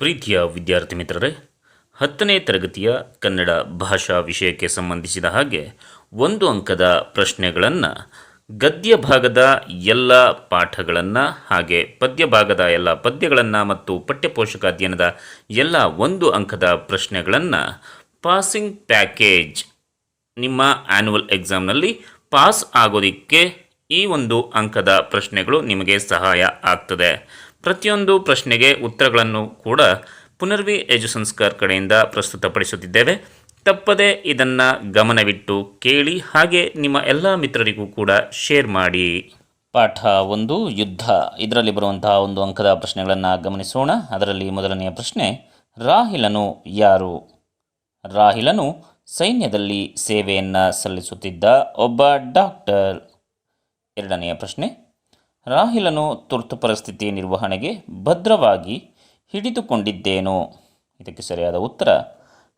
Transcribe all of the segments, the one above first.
ಪ್ರೀತಿಯ ವಿದ್ಯಾರ್ಥಿ ಮಿತ್ರರೇ, ಹತ್ತನೇ ತರಗತಿಯ ಕನ್ನಡ ಭಾಷಾ ವಿಷಯಕ್ಕೆ ಸಂಬಂಧಿಸಿದ ಹಾಗೆ ಒಂದು ಅಂಕದ ಪ್ರಶ್ನೆಗಳನ್ನು ಗದ್ಯ ಭಾಗದ ಎಲ್ಲ ಪಾಠಗಳನ್ನು ಹಾಗೆ ಪದ್ಯ ಭಾಗದ ಎಲ್ಲ ಪದ್ಯಗಳನ್ನು ಮತ್ತು ಪಠ್ಯಪೋಷಕ ಅಧ್ಯಯನದ ಎಲ್ಲ ಒಂದು ಅಂಕದ ಪ್ರಶ್ನೆಗಳನ್ನು ಪಾಸಿಂಗ್ ಪ್ಯಾಕೇಜ್ ನಿಮ್ಮ ಆ್ಯನ್ಯುವಲ್ ಎಕ್ಸಾಮ್ನಲ್ಲಿ ಪಾಸ್ ಆಗೋದಕ್ಕೆ ಈ ಒಂದು ಅಂಕದ ಪ್ರಶ್ನೆಗಳು ನಿಮಗೆ ಸಹಾಯ ಆಗ್ತದೆ. ಪ್ರತಿಯೊಂದು ಪ್ರಶ್ನೆಗೆ ಉತ್ತರಗಳನ್ನು ಕೂಡ ಪುನರ್ವಿ ಎಜು ಸಂಸ್ಕಾರ್ ಕಡೆಯಿಂದ ಪ್ರಸ್ತುತಪಡಿಸುತ್ತಿದ್ದೇವೆ. ತಪ್ಪದೆ ಇದನ್ನು ಗಮನವಿಟ್ಟು ಕೇಳಿ ಹಾಗೆ ನಿಮ್ಮ ಎಲ್ಲ ಮಿತ್ರರಿಗೂ ಕೂಡ ಶೇರ್ ಮಾಡಿ. ಪಾಠ ಒಂದು, ಯುದ್ಧ. ಇದರಲ್ಲಿ ಬರುವಂತಹ ಒಂದು ಅಂಕದ ಪ್ರಶ್ನೆಗಳನ್ನು ಗಮನಿಸೋಣ. ಅದರಲ್ಲಿ ಮೊದಲನೆಯ ಪ್ರಶ್ನೆ, ರಾಹಿಲನು ಯಾರು? ರಾಹಿಲನು ಸೈನ್ಯದಲ್ಲಿ ಸೇವೆಯನ್ನು ಸಲ್ಲಿಸುತ್ತಿದ್ದ ಒಬ್ಬ ಡಾಕ್ಟರ್. ಎರಡನೆಯ ಪ್ರಶ್ನೆ ರಾಹಿಲನು ತುರ್ತು ಪರಿಸ್ಥಿತಿ ನಿರ್ವಹಣೆಗೆ ಭದ್ರವಾಗಿ ಹಿಡಿದುಕೊಂಡಿದ್ದೇನು? ಇದಕ್ಕೆ ಸರಿಯಾದ ಉತ್ತರ,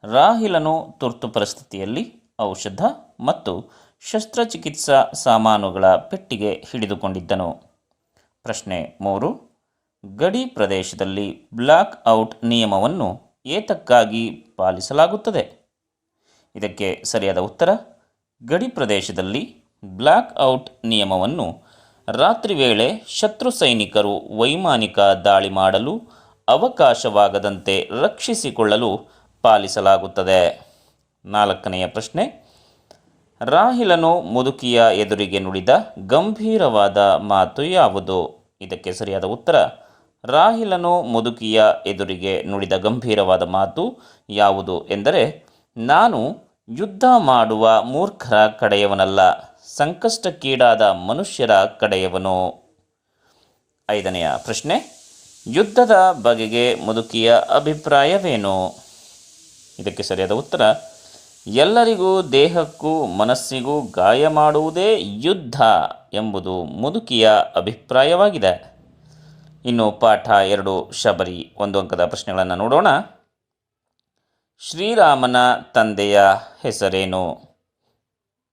ರಾಹಿಲನು ತುರ್ತು ಪರಿಸ್ಥಿತಿಯಲ್ಲಿ ಔಷಧ ಮತ್ತು ಶಸ್ತ್ರಚಿಕಿತ್ಸಾ ಸಾಮಾನುಗಳ ಪೆಟ್ಟಿಗೆ ಹಿಡಿದುಕೊಂಡಿದ್ದನು. ಪ್ರಶ್ನೆ ಮೂರು, ಗಡಿ ಪ್ರದೇಶದಲ್ಲಿ ಬ್ಲಾಕ್ ಔಟ್ ನಿಯಮವನ್ನು ಏತಕ್ಕಾಗಿ ಪಾಲಿಸಲಾಗುತ್ತದೆ? ಇದಕ್ಕೆ ಸರಿಯಾದ ಉತ್ತರ, ಗಡಿ ಪ್ರದೇಶದಲ್ಲಿ ಬ್ಲಾಕ್ ಔಟ್ ನಿಯಮವನ್ನು ರಾತ್ರಿ ವೇಳೆ ಶತ್ರು ಸೈನಿಕರು ವೈಮಾನಿಕ ದಾಳಿ ಮಾಡಲು ಅವಕಾಶವಾಗದಂತೆ ರಕ್ಷಿಸಿಕೊಳ್ಳಲು ಪಾಲಿಸಲಾಗುತ್ತದೆ. ನಾಲ್ಕನೆಯ ಪ್ರಶ್ನೆ, ರಾಹಿಲನು ಮುದುಕಿಯ ಎದುರಿಗೆ ನುಡಿದ ಗಂಭೀರವಾದ ಮಾತು ಯಾವುದು? ಇದಕ್ಕೆ ಸರಿಯಾದ ಉತ್ತರ, ರಾಹಿಲನು ಮುದುಕಿಯ ಎದುರಿಗೆ ನುಡಿದ ಗಂಭೀರವಾದ ಮಾತು ಯಾವುದು? ಎಂದರೆ, ನಾನು ಯುದ್ಧ ಮಾಡುವ ಮೂರ್ಖರ ಕಡೆಯವನಲ್ಲ. ಸಂಕಷ್ಟಕ್ಕೀಡಾದ ಮನುಷ್ಯರ ಕಡೆಯವನು. ಐದನೆಯ ಪ್ರಶ್ನೆ, ಯುದ್ಧದ ಬಗೆಗೆ ಮುದುಕಿಯ ಅಭಿಪ್ರಾಯವೇನು? ಇದಕ್ಕೆ ಸರಿಯಾದ ಉತ್ತರ, ಎಲ್ಲರಿಗೂ ದೇಹಕ್ಕೂ ಮನಸ್ಸಿಗೂ ಗಾಯ ಮಾಡುವುದೇ ಯುದ್ಧ ಎಂಬುದು ಮುದುಕಿಯ ಅಭಿಪ್ರಾಯವಾಗಿದೆ. ಇನ್ನು ಪಾಠ ಎರಡು, ಶಬರಿ ಒಂದು ಅಂಕದ ಪ್ರಶ್ನೆಗಳನ್ನು ನೋಡೋಣ. ಶ್ರೀರಾಮನ ತಂದೆಯ ಹೆಸರೇನು?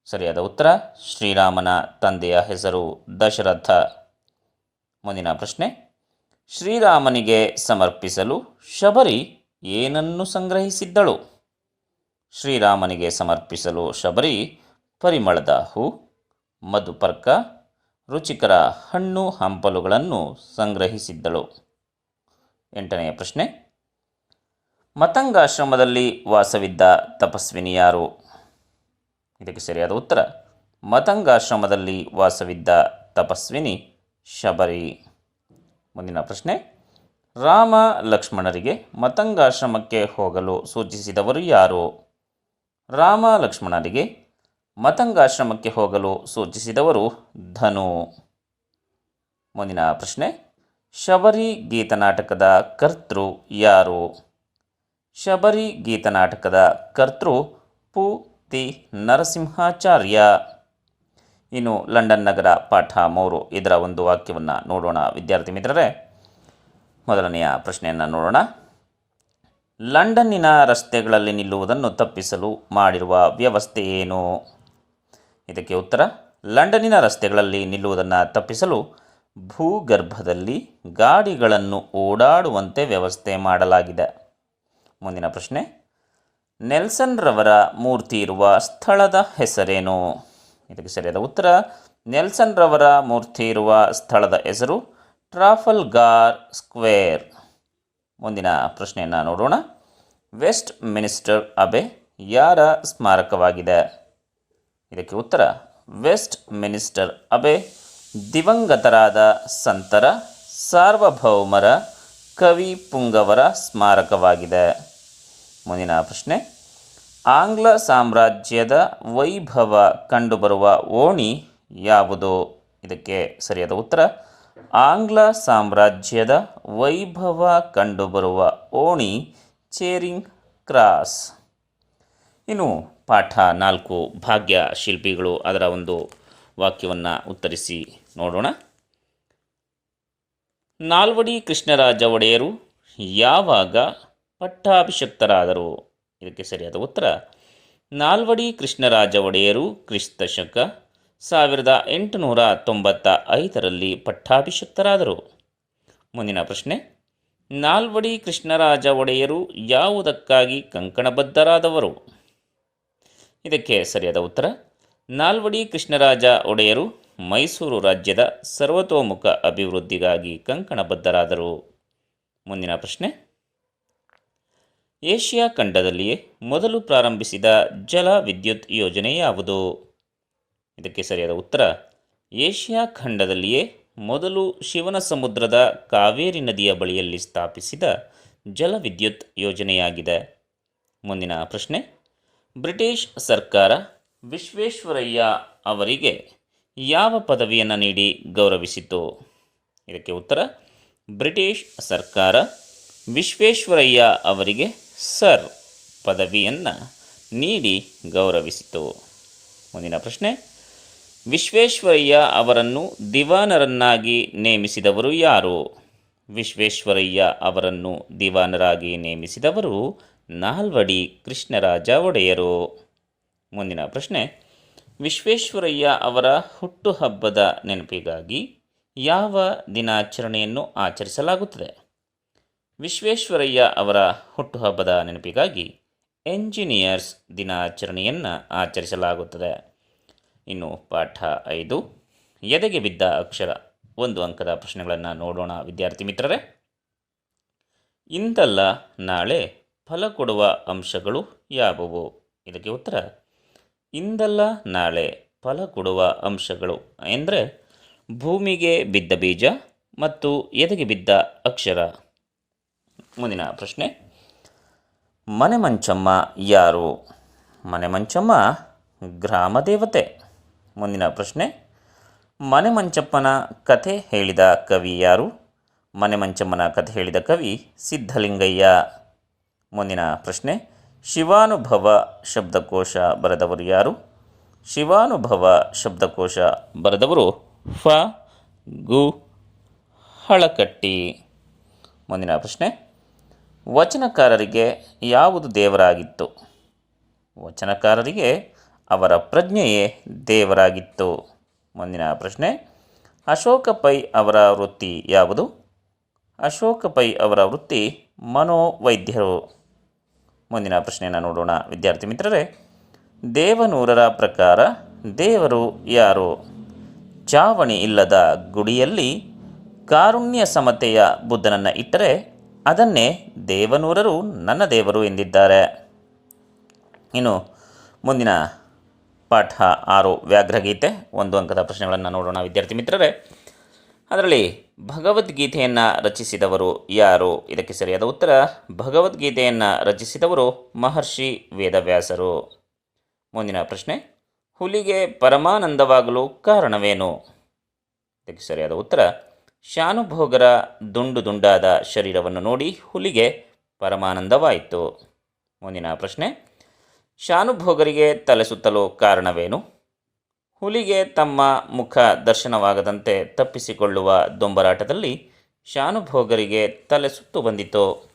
ಸರಿಯಾದ ಉತ್ತರ, ಶ್ರೀರಾಮನ ತಂದೆಯ ಹೆಸರು ದಶರಥ. ಮುಂದಿನ ಪ್ರಶ್ನೆ, ಶ್ರೀರಾಮನಿಗೆ ಸಮರ್ಪಿಸಲು ಶಬರಿ ಏನನ್ನು ಸಂಗ್ರಹಿಸಿದ್ದಳು? ಶ್ರೀರಾಮನಿಗೆ ಸಮರ್ಪಿಸಲು ಶಬರಿ ಪರಿಮಳದ ಹೂ, ಮಧುಪರ್ಕ, ರುಚಿಕರ ಹಣ್ಣು ಹಂಪಲುಗಳನ್ನು ಸಂಗ್ರಹಿಸಿದ್ದಳು. ಎಂಟನೆಯ ಪ್ರಶ್ನೆ, ಮತಂಗಾಶ್ರಮದಲ್ಲಿ ವಾಸವಿದ್ದ ತಪಸ್ವಿನಿ ಯಾರು? ಇದಕ್ಕೆ ಸರಿಯಾದ ಉತ್ತರ. ಮತಂಗಾಶ್ರಮದಲ್ಲಿ ವಾಸವಿದ್ದ ತಪಸ್ವಿನಿ ಶಬರಿ. ಮುಂದಿನ ಪ್ರಶ್ನೆ. ರಾಮ ಲಕ್ಷ್ಮಣರಿಗೆ ಮತಂಗಾಶ್ರಮಕ್ಕೆ ಹೋಗಲು ಸೂಚಿಸಿದವರು ಯಾರು? ರಾಮ ಲಕ್ಷ್ಮಣರಿಗೆ ಮತಂಗಾಶ್ರಮಕ್ಕೆ ಹೋಗಲು ಸೂಚಿಸಿದವರು ಧನು. ಮುಂದಿನ ಪ್ರಶ್ನೆ. ಶಬರಿ ಗೀತನಾಟಕದ ಕರ್ತೃ ಯಾರು? ಶಬರಿ ಗೀತನಾಟಕದ ಕರ್ತೃ ಪು ತಿ ನರಸಿಂಹಾಚಾರ್ಯ. ಇನ್ನು ಲಂಡನ್ ನಗರ ಪಾಠ ಮೂರು. ಇದರ ಒಂದು ವಾಕ್ಯವನ್ನು ನೋಡೋಣ. ವಿದ್ಯಾರ್ಥಿ ಮಿತ್ರರೇ, ಮೊದಲನೆಯ ಪ್ರಶ್ನೆಯನ್ನು ನೋಡೋಣ. ಲಂಡನ್ನಿನ ರಸ್ತೆಗಳಲ್ಲಿ ನಿಲ್ಲುವುದನ್ನು ತಪ್ಪಿಸಲು ಮಾಡಿರುವ ವ್ಯವಸ್ಥೆ ಏನು? ಇದಕ್ಕೆ ಉತ್ತರ, ಲಂಡನ್ನಿನ ರಸ್ತೆಗಳಲ್ಲಿ ನಿಲ್ಲುವುದನ್ನು ತಪ್ಪಿಸಲು ಭೂಗರ್ಭದಲ್ಲಿ ಗಾಡಿಗಳನ್ನು ಓಡಾಡುವಂತೆ ವ್ಯವಸ್ಥೆ ಮಾಡಲಾಗಿದೆ. ಮುಂದಿನ ಪ್ರಶ್ನೆ ನೆಲ್ಸನ್ ರವರ ಮೂರ್ತಿ ಇರುವ ಸ್ಥಳದ ಹೆಸರೇನು? ಇದಕ್ಕೆ ಸರಿಯಾದ ಉತ್ತರ ನೆಲ್ಸನ್ ರವರ ಮೂರ್ತಿ ಇರುವ ಸ್ಥಳದ ಹೆಸರು ಟ್ರಾಫಲ್ಗಾರ್ ಸ್ಕ್ವೇರ್. ಮುಂದಿನ ಪ್ರಶ್ನೆಯನ್ನು ನೋಡೋಣ. ವೆಸ್ಟ್ ಮಿನಿಸ್ಟರ್ ಅಬೆ ಯಾರ ಸ್ಮಾರಕವಾಗಿದೆ? ಇದಕ್ಕೆ ಉತ್ತರ, ವೆಸ್ಟ್ ಮಿನಿಸ್ಟರ್ ಅಬೆ ದಿವಂಗತರಾದ ಸಂತರ ಸಾರ್ವಭೌಮರ ಕವಿ ಪುಂಗವರ ಸ್ಮಾರಕವಾಗಿದೆ. ಮುಂದಿನ ಪ್ರಶ್ನೆ. ಆಂಗ್ಲ ಸಾಮ್ರಾಜ್ಯದ ವೈಭವ ಕಂಡುಬರುವ ಓಣಿ ಯಾವುದು? ಇದಕ್ಕೆ ಸರಿಯಾದ ಉತ್ತರ, ಆಂಗ್ಲ ಸಾಮ್ರಾಜ್ಯದ ವೈಭವ ಕಂಡುಬರುವ ಓಣಿ ಚೇರಿಂಗ್ ಕ್ರಾಸ್. ಇನ್ನು ಪಾಠ ನಾಲ್ಕು ಭಾಗ್ಯ ಶಿಲ್ಪಿಗಳು ಅದರ ಒಂದು ವಾಕ್ಯವನ್ನು ಉತ್ತರಿಸಿ ನೋಡೋಣ. ನಾಲ್ವಡಿ ಕೃಷ್ಣರಾಜ ಒಡೆಯರು ಯಾವಾಗ ಪಟ್ಟಾಭಿಷಕ್ತರಾದರು. ಇದಕ್ಕೆ ಸರಿಯಾದ ಉತ್ತರ, ನಾಲ್ವಡಿ ಕೃಷ್ಣರಾಜ ಒಡೆಯರು ಕ್ರಿಸ್ತ ಶಕ ಸಾವಿರದ ಎಂಟುನೂರ ತೊಂಬತ್ತ ಐದರಲ್ಲಿ ಪಟ್ಟಾಭಿಷಕ್ತರಾದರು. ಮುಂದಿನ ಪ್ರಶ್ನೆ, ನಾಲ್ವಡಿ ಕೃಷ್ಣರಾಜ ಒಡೆಯರು ಯಾವುದಕ್ಕಾಗಿ ಕಂಕಣಬದ್ಧರಾದವರು? ಇದಕ್ಕೆ ಸರಿಯಾದ ಉತ್ತರ, ನಾಲ್ವಡಿ ಕೃಷ್ಣರಾಜ ಒಡೆಯರು ಮೈಸೂರು ರಾಜ್ಯದ ಸರ್ವತೋಮುಖ ಅಭಿವೃದ್ಧಿಗಾಗಿ ಕಂಕಣಬದ್ಧರಾದರು. ಮುಂದಿನ ಪ್ರಶ್ನೆ ಏಷ್ಯಾ ಖಂಡದಲ್ಲಿಯೇ ಮೊದಲು ಪ್ರಾರಂಭಿಸಿದ ಜಲ ವಿದ್ಯುತ್ ಯೋಜನೆ ಯಾವುದು? ಇದಕ್ಕೆ ಸರಿಯಾದ ಉತ್ತರ, ಏಷ್ಯಾ ಖಂಡದಲ್ಲಿಯೇ ಮೊದಲು ಶಿವನ ಸಮುದ್ರದ ಕಾವೇರಿ ನದಿಯ ಬಳಿಯಲ್ಲಿ ಸ್ಥಾಪಿಸಿದ ಜಲವಿದ್ಯುತ್ ಯೋಜನೆಯಾಗಿದೆ. ಮುಂದಿನ ಪ್ರಶ್ನೆ, ಬ್ರಿಟಿಷ್ ಸರ್ಕಾರ ವಿಶ್ವೇಶ್ವರಯ್ಯ ಅವರಿಗೆ ಯಾವ ಪದವಿಯನ್ನು ನೀಡಿ ಗೌರವಿಸಿತು ಇದಕ್ಕೆ ಉತ್ತರ, ಬ್ರಿಟಿಷ್ ಸರ್ಕಾರ ವಿಶ್ವೇಶ್ವರಯ್ಯ ಅವರಿಗೆ ಸರ್ ಪದವಿಯನ್ನು ನೀಡಿ ಗೌರವಿಸಿತು. ಮುಂದಿನ ಪ್ರಶ್ನೆ, ವಿಶ್ವೇಶ್ವರಯ್ಯ ಅವರನ್ನು ದಿವಾನರನ್ನಾಗಿ ನೇಮಿಸಿದವರು ಯಾರು? ವಿಶ್ವೇಶ್ವರಯ್ಯ ಅವರನ್ನು ದಿವಾನರಾಗಿ ನೇಮಿಸಿದವರು ನಾಲ್ವಡಿ ಕೃಷ್ಣರಾಜ ಒಡೆಯರು. ಮುಂದಿನ ಪ್ರಶ್ನೆ, ವಿಶ್ವೇಶ್ವರಯ್ಯ ಅವರ ಹುಟ್ಟುಹಬ್ಬದ ನೆನಪಿಗಾಗಿ ಯಾವ ದಿನಾಚರಣೆಯನ್ನು ಆಚರಿಸಲಾಗುತ್ತದೆ? ವಿಶ್ವೇಶ್ವರಯ್ಯ ಅವರ ಹುಟ್ಟುಹಬ್ಬದ ನೆನಪಿಗಾಗಿ ಎಂಜಿನಿಯರ್ಸ್ ದಿನಾಚರಣೆಯನ್ನು ಆಚರಿಸಲಾಗುತ್ತದೆ. ಇನ್ನು ಪಾಠ ಐದು. ಎದೆಗೆ ಬಿದ್ದ ಅಕ್ಷರ? ಒಂದು ಅಂಕದ ಪ್ರಶ್ನೆಗಳನ್ನು ನೋಡೋಣ ವಿದ್ಯಾರ್ಥಿ ಮಿತ್ರರೇ. ಇಂದಲ್ಲ ನಾಳೆ ಫಲ ಕೊಡುವ ಅಂಶಗಳು ಯಾವುವು? ಇದಕ್ಕೆ ಉತ್ತರ, ಇಂದಲ್ಲ ನಾಳೆ ಫಲ ಕೊಡುವ ಅಂಶಗಳು ಎಂದರೆ ಭೂಮಿಗೆ ಬಿದ್ದ ಬೀಜ ಮತ್ತು ಎದೆಗೆ ಬಿದ್ದ ಅಕ್ಷರ. ಮುಂದಿನ ಪ್ರಶ್ನೆ. ಮನೆ ಮಂಚಮ್ಮ ಯಾರು? ಮನೆ ಮಂಚಮ್ಮ ಗ್ರಾಮ ದೇವತೆ. ಮುಂದಿನ ಪ್ರಶ್ನೆ. ಮನೆ ಮಂಚಪ್ಪನ ಕಥೆ ಹೇಳಿದ ಕವಿ ಯಾರು? ಮನೆ ಮಂಚಮ್ಮನ ಕಥೆ ಹೇಳಿದ ಕವಿ ಸಿದ್ಧಲಿಂಗಯ್ಯ. ಮುಂದಿನ ಪ್ರಶ್ನೆ. ಶಿವಾನುಭವ ಶಬ್ದಕೋಶ ಬರೆದವರು ಯಾರು? ಶಿವಾನುಭವ ಶಬ್ದಕೋಶ ಬರೆದವರು ಫ ಗು ಹಳಕಟ್ಟಿ. ಮುಂದಿನ ಪ್ರಶ್ನೆ. ವಚನಕಾರರಿಗೆ ಯಾವುದು ದೇವರಾಗಿತ್ತು? ವಚನಕಾರರಿಗೆ ಅವರ ಪ್ರಜ್ಞೆಯೇ ದೇವರಾಗಿತ್ತು. ಮುಂದಿನ ಪ್ರಶ್ನೆ, ಅಶೋಕ ಪೈ ಅವರ ವೃತ್ತಿ ಯಾವುದು? ಅಶೋಕ ಪೈ ಅವರ ವೃತ್ತಿ ಮನೋವೈದ್ಯರು. ಮುಂದಿನ ಪ್ರಶ್ನೆಯನ್ನು ನೋಡೋಣ. ವಿದ್ಯಾರ್ಥಿ ಮಿತ್ರರೇ, ದೇವನೂರರ ಪ್ರಕಾರ ದೇವರು ಯಾರು? ಚಾವಣಿ ಇಲ್ಲದ ಗುಡಿಯಲ್ಲಿ ಕಾರುಣ್ಯ ಸಮತೆಯ ಬುದ್ಧನನ್ನು ಇಟ್ಟರೆ ಅದನ್ನೇ ದೇವನೂರರು ನನ್ನ ದೇವರು ಎಂದಿದ್ದಾರೆ. ಇನ್ನು ಮುಂದಿನ ಪಾಠ ಆರು ವ್ಯಾಘ್ರಗೀತೆ, ಒಂದು ಅಂಕದ ಪ್ರಶ್ನೆಗಳನ್ನು ನೋಡೋಣ ವಿದ್ಯಾರ್ಥಿ ಮಿತ್ರರೇ. ಅದರಲ್ಲಿ ಭಗವದ್ಗೀತೆಯನ್ನು ರಚಿಸಿದವರು ಯಾರು? ಇದಕ್ಕೆ ಸರಿಯಾದ ಉತ್ತರ, ಭಗವದ್ಗೀತೆಯನ್ನು ರಚಿಸಿದವರು ಮಹರ್ಷಿ ವೇದವ್ಯಾಸರು. ಮುಂದಿನ ಪ್ರಶ್ನೆ, ಹುಲಿಗೆ ಪರಮಾನಂದವಾಗಲು ಕಾರಣವೇನು? ಇದಕ್ಕೆ ಸರಿಯಾದ ಉತ್ತರ ಶಾನುಭೋಗರ ದುಂಡು ದುಂಡಾದ ಶರೀರವನ್ನು ನೋಡಿ ಹುಲಿಗೆ ಪರಮಾನಂದವಾಯಿತು. ಮುಂದಿನ ಪ್ರಶ್ನೆ, ಶಾನುಭೋಗರಿಗೆ ತಲೆ ಸುತ್ತಲು ಕಾರಣವೇನು? ಹುಲಿಗೆ ತಮ್ಮ ಮುಖ ದರ್ಶನವಾಗದಂತೆ ತಪ್ಪಿಸಿಕೊಳ್ಳುವ ದೊಂಬರಾಟದಲ್ಲಿ ಶಾನುಭೋಗರಿಗೆ ತಲೆ ಸುತ್ತು ಬಂದಿತು.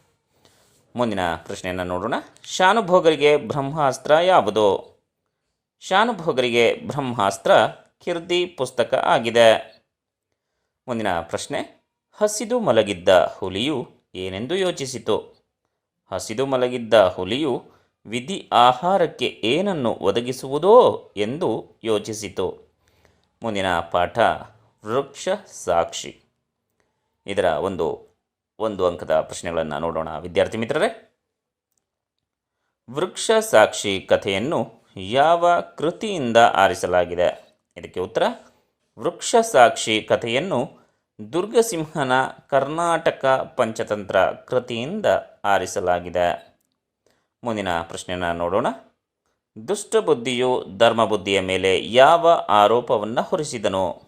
ಮುಂದಿನ ಪ್ರಶ್ನೆಯನ್ನು ನೋಡೋಣ. ಶಾನುಭೋಗರಿಗೆ ಬ್ರಹ್ಮಾಸ್ತ್ರ ಯಾವುದು? ಶಾನುಭೋಗರಿಗೆ ಬ್ರಹ್ಮಾಸ್ತ್ರ ಕಿರ್ದಿ ಪುಸ್ತಕ ಆಗಿದೆ. ಮುಂದಿನ ಪ್ರಶ್ನೆ, ಹಸಿದು ಮಲಗಿದ್ದ ಹುಲಿಯು ಏನೆಂದು ಯೋಚಿಸಿತು? ಹಸಿದು ಮಲಗಿದ್ದ ಹುಲಿಯು ವಿಧಿ ಆಹಾರಕ್ಕೆ ಏನನ್ನು ಒದಗಿಸುವುದೋ ಎಂದು ಯೋಚಿಸಿತು. ಮುಂದಿನ ಪಾಠ, ವೃಕ್ಷ ಸಾಕ್ಷಿ. ಇದರ ಒಂದು ಒಂದು ಅಂಕದ ಪ್ರಶ್ನೆಗಳನ್ನು ನೋಡೋಣ ವಿದ್ಯಾರ್ಥಿ ಮಿತ್ರರೇ. ವೃಕ್ಷ ಸಾಕ್ಷಿ ಕಥೆಯನ್ನು ಯಾವ ಕೃತಿಯಿಂದ ಆರಿಸಲಾಗಿದೆ? ಇದಕ್ಕೆ ಉತ್ತರ ವೃಕ್ಷ ಸಾಕ್ಷಿ ಕಥೆಯನ್ನು ದುರ್ಗಸಿಂಹನ ಕರ್ನಾಟಕ ಪಂಚತಂತ್ರ ಕೃತಿಯಿಂದ ಆರಿಸಲಾಗಿದೆ. ಮುಂದಿನ ಪ್ರಶ್ನೆಯನ್ನು ನೋಡೋಣ. ದುಷ್ಟಬುದ್ಧಿಯು ಧರ್ಮಬುದ್ಧಿಯ ಮೇಲೆ ಯಾವ ಆರೋಪವನ್ನು ಹೊರಿಸಿದನು?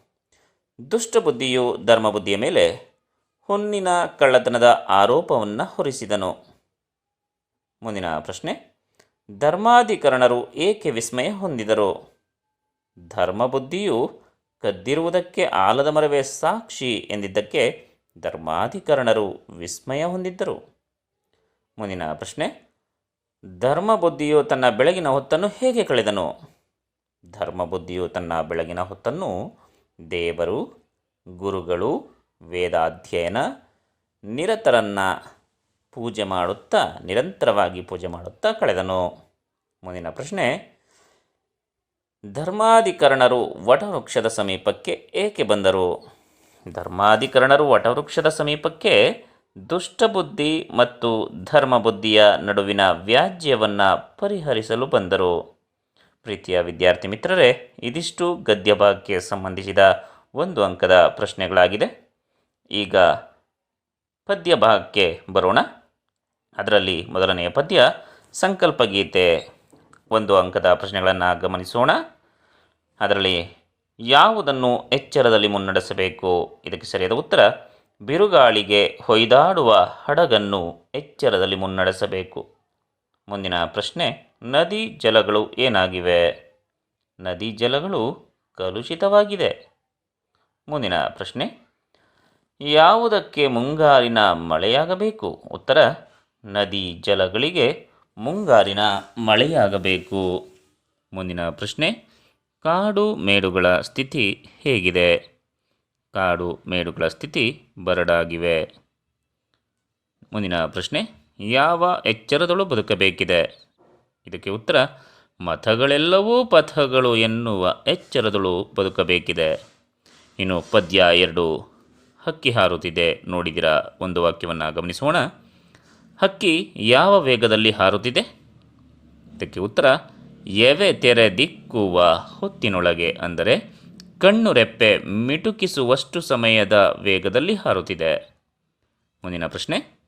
ದುಷ್ಟಬುದ್ಧಿಯು ಧರ್ಮಬುದ್ಧಿಯ ಮೇಲೆ ಹುಣ್ಣಿನ ಕಳ್ಳತನದ ಆರೋಪವನ್ನು ಹೊರಿಸಿದನು. ಮುಂದಿನ ಪ್ರಶ್ನೆ. ಧರ್ಮಾಧಿಕರಣರು ಏಕೆ ವಿಸ್ಮಯ ಹೊಂದಿದರು? ಧರ್ಮಬುದ್ಧಿಯು ಕದ್ದಿರುವುದಕ್ಕೆ ಆಲದ ಮರವೇ ಸಾಕ್ಷಿ ಎಂದಿದ್ದಕ್ಕೆ ಧರ್ಮಾಧಿಕರಣರು ವಿಸ್ಮಯ ಹೊಂದಿದ್ದರು. ಮುಂದಿನ ಪ್ರಶ್ನೆ, ಧರ್ಮಬುದ್ಧಿಯು ತನ್ನ ಬೆಳಗಿನ ಹೊತ್ತನ್ನು ಹೇಗೆ ಕಳೆದನು? ಧರ್ಮಬುದ್ಧಿಯು ತನ್ನ ಬೆಳಗಿನ ಹೊತ್ತನ್ನು ದೇವರು, ಗುರುಗಳು, ವೇದಾಧ್ಯಯನ, ನಿರತರನ್ನು ಪೂಜೆ ಮಾಡುತ್ತಾ, ನಿರಂತರವಾಗಿ ಪೂಜೆ ಮಾಡುತ್ತಾ ಕಳೆದನು. ಮುಂದಿನ ಪ್ರಶ್ನೆ ಧರ್ಮಾಧಿಕರಣರು ವಟವೃಕ್ಷದ ಸಮೀಪಕ್ಕೆ ಏಕೆ ಬಂದರು? ಧರ್ಮಾಧಿಕರಣರು ವಟವೃಕ್ಷದ ಸಮೀಪಕ್ಕೆ ದುಷ್ಟಬುದ್ಧಿ ಮತ್ತು ಧರ್ಮಬುದ್ಧಿಯ ನಡುವಿನ ವ್ಯಾಜ್ಯವನ್ನು ಪರಿಹರಿಸಲು ಬಂದರು. ಪ್ರೀತಿಯ ವಿದ್ಯಾರ್ಥಿ ಮಿತ್ರರೇ, ಇದಿಷ್ಟು ಗದ್ಯಭಾಗಕ್ಕೆ ಸಂಬಂಧಿಸಿದ ಒಂದು ಅಂಕದ ಪ್ರಶ್ನೆಗಳಾಗಿದೆ. ಈಗ ಪದ್ಯ ಭಾಗಕ್ಕೆ ಬರೋಣ. ಅದರಲ್ಲಿ ಮೊದಲನೆಯ ಪದ್ಯ ಸಂಕಲ್ಪ ಗೀತೆ ಒಂದು ಅಂಕದ ಪ್ರಶ್ನೆಗಳನ್ನು ಗಮನಿಸೋಣ. ಅದರಲ್ಲಿ ಯಾವುದನ್ನು ಎಚ್ಚರದಲ್ಲಿ ಮುನ್ನಡೆಸಬೇಕು? ಇದಕ್ಕೆ ಸರಿಯಾದ ಉತ್ತರ, ಬಿರುಗಾಳಿಗೆ ಹೊಯ್ದಾಡುವ ಹಡಗನ್ನು ಎಚ್ಚರದಲ್ಲಿ ಮುನ್ನಡೆಸಬೇಕು. ಮುಂದಿನ ಪ್ರಶ್ನೆ, ನದಿ ಜಲಗಳು ಏನಾಗಿವೆ? ನದಿ ಜಲಗಳು ಕಲುಷಿತವಾಗಿದೆ. ಮುಂದಿನ ಪ್ರಶ್ನೆ, ಯಾವುದಕ್ಕೆ ಮುಂಗಾರಿನ ಮಳೆಯಾಗಬೇಕು? ಉತ್ತರ, ನದಿ ಜಲಗಳಿಗೆ ಮುಂಗಾರಿನ ಮಳೆಯಾಗಬೇಕು. ಮುಂದಿನ ಪ್ರಶ್ನೆ ಕಾಡು ಮೇಡುಗಳ ಸ್ಥಿತಿ ಹೇಗಿದೆ? ಕಾಡು ಮೇಡುಗಳ ಸ್ಥಿತಿ ಬರಡಾಗಿವೆ. ಮುಂದಿನ ಪ್ರಶ್ನೆ, ಯಾವ ಎಚ್ಚರದಳು ಬದುಕಬೇಕಿದೆ? ಇದಕ್ಕೆ ಉತ್ತರ, ಮತಗಳೆಲ್ಲವೂ ಪಥಗಳು ಎನ್ನುವ ಎಚ್ಚರದಳು ಬದುಕಬೇಕಿದೆ. ಇನ್ನು ಪದ್ಯ ಎರಡು, ಹಕ್ಕಿ ಹಾರುತ್ತಿದೆ. ನೋಡಿದಿರ ಒಂದು ವಾಕ್ಯವನ್ನು ಗಮನಿಸೋಣ. ಹಕ್ಕಿ ಯಾವ ವೇಗದಲ್ಲಿ ಹಾರುತ್ತಿದೆ? ಇದಕ್ಕೆ ಉತ್ತರ ಎವೆ ತೆರೆ ದಿಕ್ಕುವ ಹೊತ್ತಿನೊಳಗೆ ಅಂದರೆ ಕಣ್ಣು ರೆಪ್ಪೆ ಮಿಟುಕಿಸುವಷ್ಟು ಸಮಯದ ವೇಗದಲ್ಲಿ ಹಾರುತ್ತಿದೆ. ಮುಂದಿನ ಪ್ರಶ್ನೆ.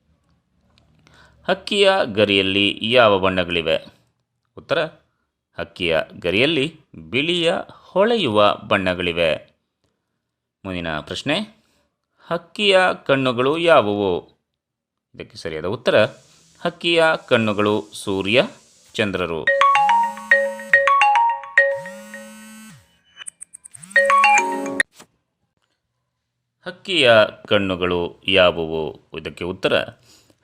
ಹಕ್ಕಿಯ ಗರಿಯಲ್ಲಿ ಯಾವ ಬಣ್ಣಗಳಿವೆ? ಉತ್ತರ, ಹಕ್ಕಿಯ ಗರಿಯಲ್ಲಿ ಬಿಳಿಯ ಹೊಳೆಯುವ ಬಣ್ಣಗಳಿವೆ. ಮುಂದಿನ ಪ್ರಶ್ನೆ, ಹಕ್ಕಿಯ ಕಣ್ಣುಗಳು ಯಾವುವು? ಇದಕ್ಕೆ ಸರಿಯಾದ ಉತ್ತರ, ಹಕ್ಕಿಯ ಕಣ್ಣುಗಳು ಸೂರ್ಯ, ಚಂದ್ರರು. ಹಕ್ಕಿಯ ಕಣ್ಣುಗಳು ಯಾವುವು? ಇದಕ್ಕೆ ಉತ್ತರ,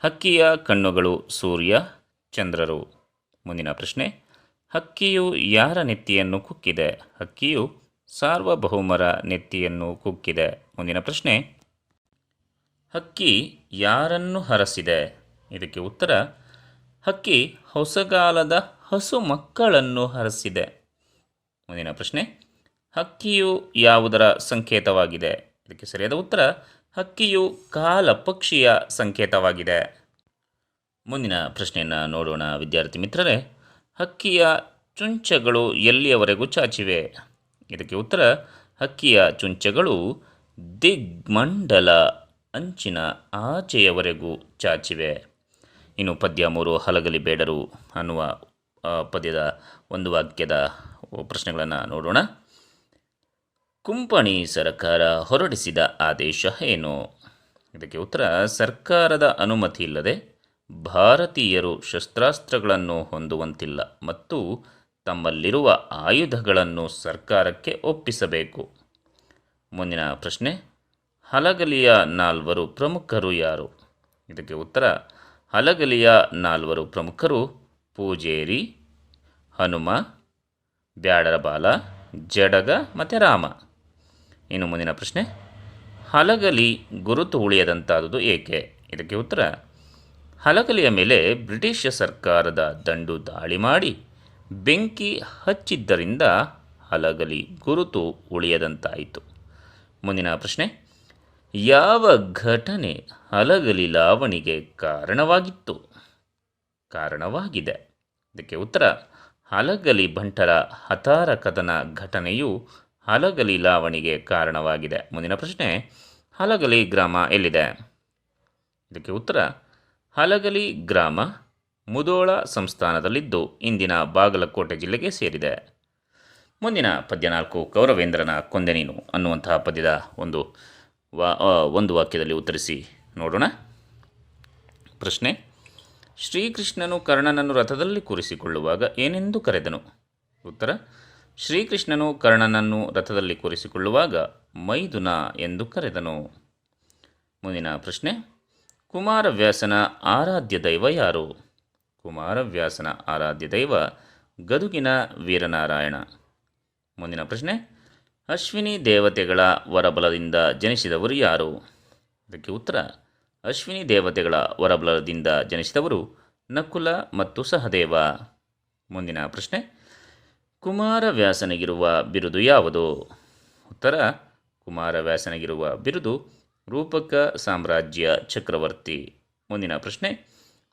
ಹಕ್ಕಿಯ ಕಣ್ಣುಗಳು ಸೂರ್ಯ, ಚಂದ್ರರು. ಮುಂದಿನ ಪ್ರಶ್ನೆ, ಹಕ್ಕಿಯು ಯಾರ ನೆತ್ತಿಯನ್ನು ಕುಕ್ಕಿದೆ? ಹಕ್ಕಿಯು ಸಾರ್ವಭೌಮರ ನೆತ್ತಿಯನ್ನು ಕುಕ್ಕಿದೆ. ಮುಂದಿನ ಪ್ರಶ್ನೆ, ಹಕ್ಕಿ ಯಾರನ್ನು ಹರಸಿದೆ? ಇದಕ್ಕೆ ಉತ್ತರ, ಹಕ್ಕಿ ಹೊಸಗಾಲದ ಹಸು ಮಕ್ಕಳನ್ನು ಹರಸಿದೆ. ಮುಂದಿನ ಪ್ರಶ್ನೆ, ಹಕ್ಕಿಯು ಯಾವುದರ ಸಂಕೇತವಾಗಿದೆ? ಇದಕ್ಕೆ ಸರಿಯಾದ ಉತ್ತರ, ಹಕ್ಕಿಯು ಕಾಲ ಪಕ್ಷಿಯ ಸಂಕೇತವಾಗಿದೆ. ಮುಂದಿನ ಪ್ರಶ್ನೆಯನ್ನು ನೋಡೋಣ, ವಿದ್ಯಾರ್ಥಿ ಮಿತ್ರರೇ. ಹಕ್ಕಿಯ ಚುಂಚಗಳು ಎಲ್ಲಿಯವರೆಗೂ ಚಾಚಿವೆ? ಇದಕ್ಕೆ ಉತ್ತರ, ಹಕ್ಕಿಯ ಚುಂಚಗಳು ದಿಗ್ಮಂಡಲ ಅಂಚಿನ ಆಚೆಯವರೆಗೂ ಚಾಚಿವೆ. ಇನ್ನು ಪದ್ಯ ಮೂರು, ಹಲಗಲಿ ಬೇಡರು ಅನ್ನುವ ಪದ್ಯದ ಒಂದು ವಾಕ್ಯದ ಪ್ರಶ್ನೆಗಳನ್ನು ನೋಡೋಣ. ಕುಂಪಣಿ ಸರ್ಕಾರ ಹೊರಡಿಸಿದ ಆದೇಶ ಏನು? ಇದಕ್ಕೆ ಉತ್ತರ, ಸರ್ಕಾರದ ಅನುಮತಿ ಇಲ್ಲದೆ ಭಾರತೀಯರು ಶಸ್ತ್ರಾಸ್ತ್ರಗಳನ್ನು ಹೊಂದುವಂತಿಲ್ಲ ಮತ್ತು ತಮ್ಮಲ್ಲಿರುವ ಆಯುಧಗಳನ್ನು ಸರ್ಕಾರಕ್ಕೆ ಒಪ್ಪಿಸಬೇಕು. ಮುಂದಿನ ಪ್ರಶ್ನೆ, ಹಲಗಲಿಯ ನಾಲ್ವರು ಪ್ರಮುಖರು ಯಾರು? ಇದಕ್ಕೆ ಉತ್ತರ, ಹಲಗಲಿಯ ನಾಲ್ವರು ಪ್ರಮುಖರು ಪೂಜೇರಿ, ಹನುಮ, ಬ್ಯಾಡರಬಾಲ, ಜಡಗ ಮತ್ತು ರಾಮ. ಇನ್ನು ಮುಂದಿನ ಪ್ರಶ್ನೆ. ಹಲಗಲಿ ಗುರುತು ಉಳಿಯದಂತಾದುದು ಏಕೆ? ಇದಕ್ಕೆ ಉತ್ತರ, ಹಲಗಲಿಯ ಮೇಲೆ ಬ್ರಿಟಿಷ್ ಸರ್ಕಾರದ ದಂಡು ದಾಳಿ ಮಾಡಿ ಬೆಂಕಿ ಹಚ್ಚಿದ್ದರಿಂದ ಹಲಗಲಿ ಗುರುತು ಉಳಿಯದಂತಾಯಿತು. ಮುಂದಿನ ಪ್ರಶ್ನೆ, ಯಾವ ಘಟನೆ ಹಲಗಲಿ ಲಾವಣಿಗೆ ಕಾರಣವಾಗಿತ್ತು? ಕಾರಣವಾಗಿದೆ. ಇದಕ್ಕೆ ಉತ್ತರ, ಹಲಗಲಿ ಬಂಟರ ಹತಾರ ಕದನ ಘಟನೆಯು ಹಲಗಲಿ ಲಾವಣಿಗೆ ಕಾರಣವಾಗಿದೆ. ಮುಂದಿನ ಪ್ರಶ್ನೆ, ಹಲಗಲಿ ಗ್ರಾಮ ಎಲ್ಲಿದೆ? ಇದಕ್ಕೆ ಉತ್ತರ, ಹಲಗಲಿ ಗ್ರಾಮ ಮುದೋಳ ಸಂಸ್ಥಾನದಲ್ಲಿದ್ದು ಇಂದಿನ ಬಾಗಲಕೋಟೆ ಜಿಲ್ಲೆಗೆ ಸೇರಿದೆ. ಮುಂದಿನ ಪದ್ಯ ನಾಲ್ಕು ಕೌರವೇಂದ್ರನ ಕೊಂದೆ ನೀನು ಅನ್ನುವಂತಹ ಪದ್ಯದ ಒಂದು ವಾ ಒಂದು ವಾಕ್ಯದಲ್ಲಿ ಉತ್ತರಿಸಿ ನೋಡೋಣ. ಪ್ರಶ್ನೆ, ಶ್ರೀಕೃಷ್ಣನು ಕರ್ಣನನ್ನು ರಥದಲ್ಲಿ ಕೂರಿಸಿಕೊಳ್ಳುವಾಗ ಏನೆಂದು ಕರೆದನು? ಉತ್ತರ ಶ್ರೀಕೃಷ್ಣನು ಕರ್ಣನನ್ನು ರಥದಲ್ಲಿ ಕೂರಿಸಿಕೊಳ್ಳುವಾಗ ಮೈದುನ ಎಂದು ಕರೆದನು. ಮುಂದಿನ ಪ್ರಶ್ನೆ, ಕುಮಾರವ್ಯಾಸನ ಆರಾಧ್ಯ ದೈವ ಯಾರು? ಕುಮಾರವ್ಯಾಸನ ಆರಾಧ್ಯ ದೈವ ಗದುಗಿನ ವೀರನಾರಾಯಣ. ಮುಂದಿನ ಪ್ರಶ್ನೆ, ಅಶ್ವಿನಿ ದೇವತೆಗಳ ವರಬಲದಿಂದ ಜನಿಸಿದವರು ಯಾರು? ಇದಕ್ಕೆ ಉತ್ತರ, ಅಶ್ವಿನಿ ದೇವತೆಗಳ ವರಬಲದಿಂದ ಜನಿಸಿದವರು ನಕುಲ ಮತ್ತು ಸಹದೇವ. ಮುಂದಿನ ಪ್ರಶ್ನೆ ಕುಮಾರವ್ಯಾಸನಿಗಿರುವ ಬಿರುದು ಯಾವುದು? ಉತ್ತರ, ಕುಮಾರವ್ಯಾಸನಿಗಿರುವ ಬಿರುದು ರೂಪಕ ಸಾಮ್ರಾಜ್ಯ ಚಕ್ರವರ್ತಿ. ಮುಂದಿನ ಪ್ರಶ್ನೆ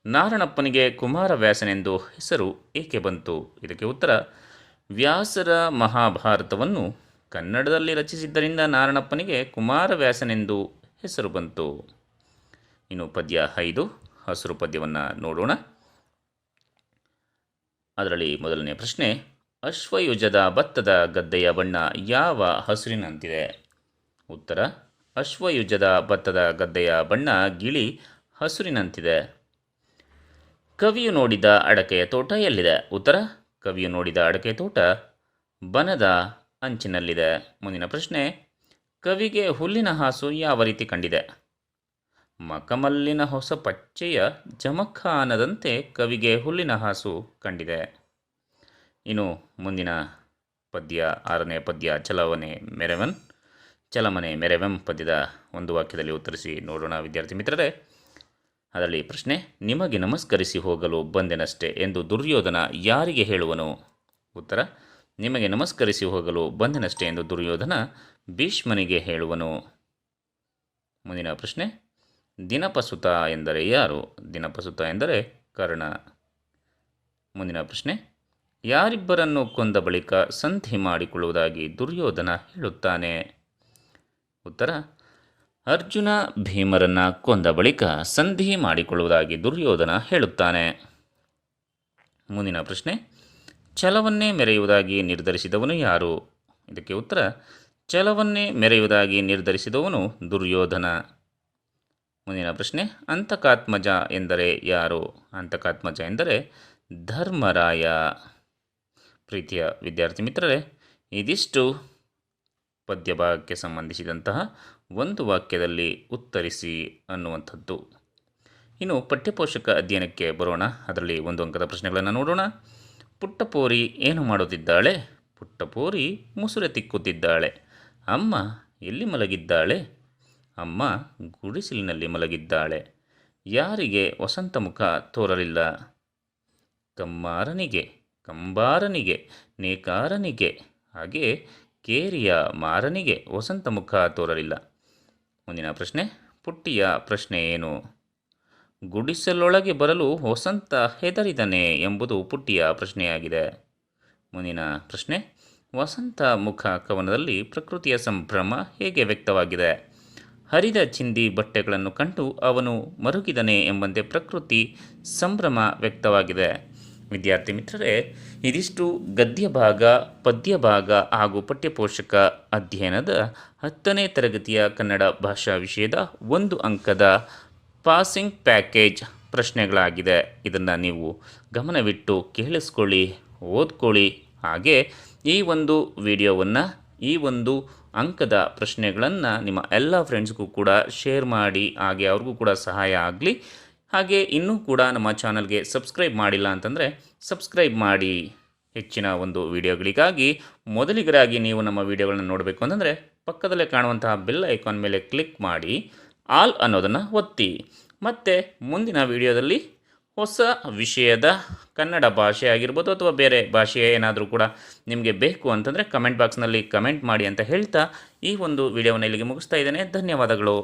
ನಾರಣಪ್ಪನಿಗೆ ಕುಮಾರವ್ಯಾಸನೆಂದು ಹೆಸರು ಏಕೆ ಬಂತು? ಇದಕ್ಕೆ ಉತ್ತರ, ವ್ಯಾಸರ ಮಹಾಭಾರತವನ್ನು ಕನ್ನಡದಲ್ಲಿ ರಚಿಸಿದ್ದರಿಂದ ನಾರಣಪ್ಪನಿಗೆ ಕುಮಾರವ್ಯಾಸನೆಂದು ಹೆಸರು ಬಂತು. ಇನ್ನು ಪದ್ಯ ಐದು, ಹಸಿರು ಪದ್ಯವನ್ನು ನೋಡೋಣ. ಅದರಲ್ಲಿ ಮೊದಲನೇ ಪ್ರಶ್ನೆ ಅಶ್ವಯುಜದ ಭತ್ತದ ಗದ್ದೆಯ ಬಣ್ಣ ಯಾವ ಹಸುರಿನಂತಿದೆ? ಉತ್ತರ, ಅಶ್ವಯುಜದ ಭತ್ತದ ಗದ್ದೆಯ ಬಣ್ಣ ಗಿಳಿ ಹಸುರಿನಂತಿದೆ. ಕವಿಯು ನೋಡಿದ ಅಡಕೆಯ ತೋಟ ಎಲ್ಲಿದೆ? ಉತ್ತರ, ಕವಿಯು ನೋಡಿದ ಅಡಕೆ ತೋಟ ಬನದ ಅಂಚಿನಲ್ಲಿದೆ. ಮುಂದಿನ ಪ್ರಶ್ನೆ, ಕವಿಗೆ ಹುಲ್ಲಿನ ಹಾಸು ಯಾವ ರೀತಿ ಕಂಡಿದೆ? ಮಕಮಲ್ಲಿನ ಹೊಸ ಪಚ್ಚೆಯ ಜಮಖಾನದಂತೆ ಕವಿಗೆ ಹುಲ್ಲಿನ ಹಾಸು ಕಂಡಿದೆ. ಇನ್ನು ಮುಂದಿನ ಪದ್ಯ, ಆರನೇ ಪದ್ಯ ಚಲವನೆ ಮೆರೆವನ್, ಚಲಮನೆ ಮೆರೆವೆಂ ಪದ್ಯದ ಒಂದು ವಾಕ್ಯದಲ್ಲಿ ಉತ್ತರಿಸಿ ನೋಡೋಣ, ವಿದ್ಯಾರ್ಥಿ ಮಿತ್ರರೇ. ಅದರಲ್ಲಿ ಪ್ರಶ್ನೆ, ನಿಮಗೆ ನಮಸ್ಕರಿಸಿ ಹೋಗಲು ಬಂದೆನಷ್ಟೇ ಎಂದು ದುರ್ಯೋಧನ ಯಾರಿಗೆ ಹೇಳುವನು? ಉತ್ತರ, ನಿಮಗೆ ನಮಸ್ಕರಿಸಿ ಹೋಗಲು ಬಂದೆನಷ್ಟೇ ಎಂದು ದುರ್ಯೋಧನ ಭೀಷ್ಮನಿಗೆ ಹೇಳುವನು. ಮುಂದಿನ ಪ್ರಶ್ನೆ, ದಿನಪಸುತ ಎಂದರೆ ಯಾರು? ದಿನಪಸುತ ಎಂದರೆ ಕರ್ಣ. ಮುಂದಿನ ಪ್ರಶ್ನೆ ಯಾರಿಬ್ಬರನ್ನು ಕೊಂದ ಬಳಿಕ ಸಂಧಿ ಮಾಡಿಕೊಳ್ಳುವುದಾಗಿ ದುರ್ಯೋಧನ ಹೇಳುತ್ತಾನೆ. ಉತ್ತರ, ಅರ್ಜುನ ಭೀಮರನ್ನ ಕೊಂದ ಬಳಿಕ ಸಂಧಿ ಮಾಡಿಕೊಳ್ಳುವುದಾಗಿ ದುರ್ಯೋಧನ ಹೇಳುತ್ತಾನೆ. ಮುಂದಿನ ಪ್ರಶ್ನೆ, ಛಲವನ್ನೇ ಮೆರೆಯುವುದಾಗಿ ನಿರ್ಧರಿಸಿದವನು ಯಾರು? ಇದಕ್ಕೆ ಉತ್ತರ, ಛಲವನ್ನೇ ಮೆರೆಯುವುದಾಗಿ ನಿರ್ಧರಿಸಿದವನು ದುರ್ಯೋಧನ. ಮುಂದಿನ ಪ್ರಶ್ನೆ, ಅಂತಕಾತ್ಮಜ ಎಂದರೆ ಯಾರು? ಅಂತಕಾತ್ಮಜ ಎಂದರೆ ಧರ್ಮರಾಯ. ಪ್ರೀತಿಯ ವಿದ್ಯಾರ್ಥಿ ಮಿತ್ರರೇ, ಇದಿಷ್ಟು ಪದ್ಯಭಾಗಕ್ಕೆ ಸಂಬಂಧಿಸಿದಂತಹ ಒಂದು ವಾಕ್ಯದಲ್ಲಿ ಉತ್ತರಿಸಿ ಅನ್ನುವಂಥದ್ದು. ಇನ್ನು ಪಠ್ಯಪೋಷಕ ಅಧ್ಯಯನಕ್ಕೆ ಬರೋಣ. ಅದರಲ್ಲಿ ಒಂದು ಅಂಕದ ಪ್ರಶ್ನೆಗಳನ್ನು ನೋಡೋಣ. ಪುಟ್ಟಪೋರಿ ಏನು ಮಾಡುತ್ತಿದ್ದಾಳೆ? ಪುಟ್ಟಪೋರಿ ಮುಸುರೆ ತಿಕ್ಕುತ್ತಿದ್ದಾಳೆ. ಅಮ್ಮ ಎಲ್ಲಿ ಮಲಗಿದ್ದಾಳೆ? ಅಮ್ಮ ಗುಡಿಸಿಲಿನಲ್ಲಿ ಮಲಗಿದ್ದಾಳೆ. ಯಾರಿಗೆ ವಸಂತ ಮುಖ ತೋರಲಿಲ್ಲ? ಕಮ್ಮಾರನಿಗೆ ಕಂಬಾರನಿಗೆ, ನೇಕಾರನಿಗೆ, ಹಾಗೆ ಕೇರಿಯ ಮಾರನಿಗೆ ವಸಂತ ಮುಖ ತೋರಲಿಲ್ಲ. ಮುಂದಿನ ಪ್ರಶ್ನೆ, ಪುಟ್ಟಿಯ ಪ್ರಶ್ನೆ ಏನು? ಗುಡಿಸಲೊಳಗೆ ಬರಲು ವಸಂತ ಹೆದರಿದನೆ ಎಂಬುದು ಪುಟ್ಟಿಯ ಪ್ರಶ್ನೆಯಾಗಿದೆ. ಮುಂದಿನ ಪ್ರಶ್ನೆ, ವಸಂತ ಮುಖ ಕವನದಲ್ಲಿ ಪ್ರಕೃತಿಯ ಸಂಭ್ರಮ ಹೇಗೆ ವ್ಯಕ್ತವಾಗಿದೆ? ಹರಿದ ಚಿಂದಿ ಬಟ್ಟೆಗಳನ್ನು ಕಂಡು ಅವನು ಮರುಗಿದನೆ ಎಂಬಂತೆ ಪ್ರಕೃತಿ ಸಂಭ್ರಮ ವ್ಯಕ್ತವಾಗಿದೆ. ವಿದ್ಯಾರ್ಥಿ ಮಿತ್ರರೇ, ಇದಿಷ್ಟು ಗದ್ಯ ಭಾಗ, ಪದ್ಯ ಭಾಗ ಹಾಗೂ ಪಠ್ಯಪೋಷಕ ಅಧ್ಯಯನದ ಹತ್ತನೇ ತರಗತಿಯ ಕನ್ನಡ ಭಾಷಾ ವಿಷಯದ ಒಂದು ಅಂಕದ ಪಾಸಿಂಗ್ ಪ್ಯಾಕೇಜ್ ಪ್ರಶ್ನೆಗಳಾಗಿದೆ. ಇದನ್ನು ನೀವು ಗಮನವಿಟ್ಟು ಕೇಳಿಸ್ಕೊಳ್ಳಿ, ಓದ್ಕೊಳ್ಳಿ. ಹಾಗೆ ಈ ಒಂದು ವಿಡಿಯೋವನ್ನು, ಈ ಒಂದು ಅಂಕದ ಪ್ರಶ್ನೆಗಳನ್ನು ನಿಮ್ಮ ಎಲ್ಲ ಫ್ರೆಂಡ್ಸ್ಗೂ ಕೂಡ ಶೇರ್ ಮಾಡಿ, ಹಾಗೆ ಅವ್ರಿಗೂ ಕೂಡ ಸಹಾಯ ಆಗಲಿ. ಹಾಗೆ ಇನ್ನೂ ಕೂಡ ನಮ್ಮ ಚಾನಲ್ಗೆ ಸಬ್ಸ್ಕ್ರೈಬ್ ಮಾಡಿಲ್ಲ ಅಂತಂದರೆ ಸಬ್ಸ್ಕ್ರೈಬ್ ಮಾಡಿ. ಹೆಚ್ಚಿನ ಒಂದು ವಿಡಿಯೋಗಳಿಗಾಗಿ ಮೊದಲಿಗರಾಗಿ ನೀವು ನಮ್ಮ ವಿಡಿಯೋಗಳನ್ನ ನೋಡಬೇಕು ಅಂತಂದರೆ ಪಕ್ಕದಲ್ಲೇ ಕಾಣುವಂತಹ ಬೆಲ್ ಐಕಾನ್ ಮೇಲೆ ಕ್ಲಿಕ್ ಮಾಡಿ, ಆಲ್ ಅನ್ನೋದನ್ನು ಒತ್ತಿ. ಮತ್ತು ಮುಂದಿನ ವಿಡಿಯೋದಲ್ಲಿ ಹೊಸ ವಿಷಯದ ಕನ್ನಡ ಭಾಷೆ ಆಗಿರ್ಬೋದು ಅಥವಾ ಬೇರೆ ಭಾಷೆ ಏನಾದರೂ ಕೂಡ ನಿಮಗೆ ಬೇಕು ಅಂತಂದರೆ ಕಮೆಂಟ್ ಬಾಕ್ಸ್ನಲ್ಲಿ ಕಮೆಂಟ್ ಮಾಡಿ ಅಂತ ಹೇಳ್ತಾ ಈ ಒಂದು ವಿಡಿಯೋವನ್ನು ಇಲ್ಲಿಗೆ ಮುಗಿಸ್ತಾ ಇದ್ದೇನೆ. ಧನ್ಯವಾದಗಳು.